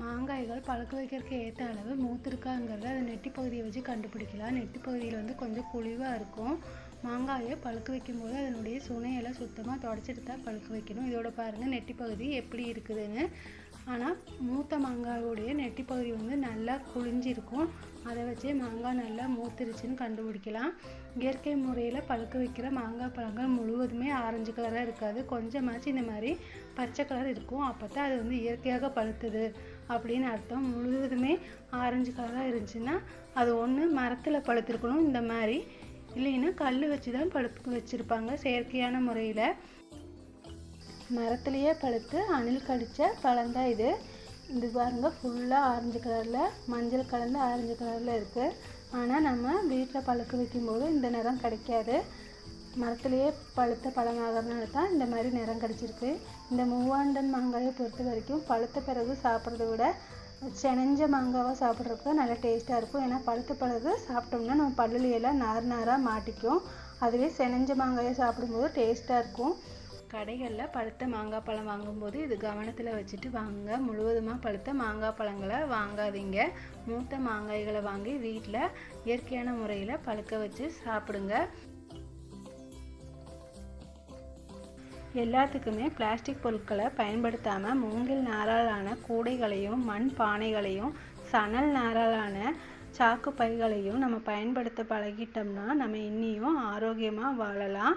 மாங்காய்கள் பழுக்க வைக்கிறதுக்கு ஏற்ற அளவு மூத்திருக்காங்கிறத அது நெட்டி பகுதியை வச்சு கண்டுபிடிக்கலாம். நெட்டி பகுதியில் வந்து கொஞ்சம் குழிவாக இருக்கும். மாங்காயை பழுக்க வைக்கும்போது அதனுடைய சுனையெல்லாம் சுத்தமாக தொடச்சிட்டு தான் பழுக்க வைக்கணும். இதோட பாருங்கள் நெட்டி பகுதி எப்படி இருக்குதுன்னு. ஆனால் மூத்த மாங்காயோடைய நெட்டி பகுதி வந்து நல்லா குழிஞ்சிருக்கும் அதை வச்சே மாங்காய் நல்லா மூத்திருச்சுன்னு கண்டுபிடிக்கலாம். இயற்கை முறையில் பழுக்க வைக்கிற மாங்காய் பழங்கள் முழுவதுமே ஆரஞ்சு கலராக இருக்காது. கொஞ்சமாச்சு இந்த மாதிரி பச்சை கலர் இருக்கும். அப்போ தான் அது வந்து இயற்கையாக பழுத்துது. அப்படின்னு அர்த்தம். முழுவதுமே ஆரஞ்சு கலராக இருந்துச்சுன்னா அது ஒன்று மரத்தில் பழுத்திருக்கணும் இந்த மாதிரி. இல்லைன்னா கல் வச்சு தான் பழுத்து வச்சுருப்பாங்க செயற்கையான முறையில். மரத்துலேயே பழுத்து அணில் கடித்த பழந்தான் இது. இது பாருங்க ஃபுல்லாக ஆரஞ்சு கலரில் மஞ்சள் கலந்து ஆரஞ்சு கலரில் இருக்குது ஆனால் நம்ம வீட்டில் பழுக்க வைக்கும்போது இந்த நிறம் கிடைக்காது. மரத்துலேயே பழுத்த பழமாகறதுனால தான் இந்த மாதிரி நிறம் கிடச்சிருக்கு. இந்த மூவாண்டன் மாங்காயை பொறுத்த வரைக்கும் பழுத்த பிறகு சாப்பிட்றத விட செனஞ்ச மாங்காவாக சாப்பிட்றப்ப நல்லா டேஸ்ட்டாக இருக்கும். ஏன்னா பழுத்த பிறகு சாப்பிட்டோம்னா நம்ம பல்லுல நார் நாராக மாட்டிக்கும். அதுவே செனஞ்ச மாங்காயை சாப்பிடும்போது டேஸ்ட்டாக இருக்கும். கடைகளில் பழுத்த மாங்காய் பழம் வாங்கும்போது இது கவனத்தில் வச்சுட்டு வாங்குங்க முழுவதுமாக பழுத்த மாங்காய் பழங்களை வாங்காதீங்க. மூத்த மாங்காய்களை வாங்கி வீட்டில் இயற்கையான முறையில் பழுக்க வச்சு சாப்பிடுங்க. எல்லாத்துக்குமே பிளாஸ்டிக் பொருட்களை பயன்படுத்தாமல் மூங்கில் நாராலான கூடைகளையும் மண் பானைகளையும் சணல் நாராலான சாக்கு பைகளையும் நம்ம பயன்படுத்த பழகிட்டோம்னா நம்ம இன்னியும் ஆரோக்கியமாக வாழலாம்.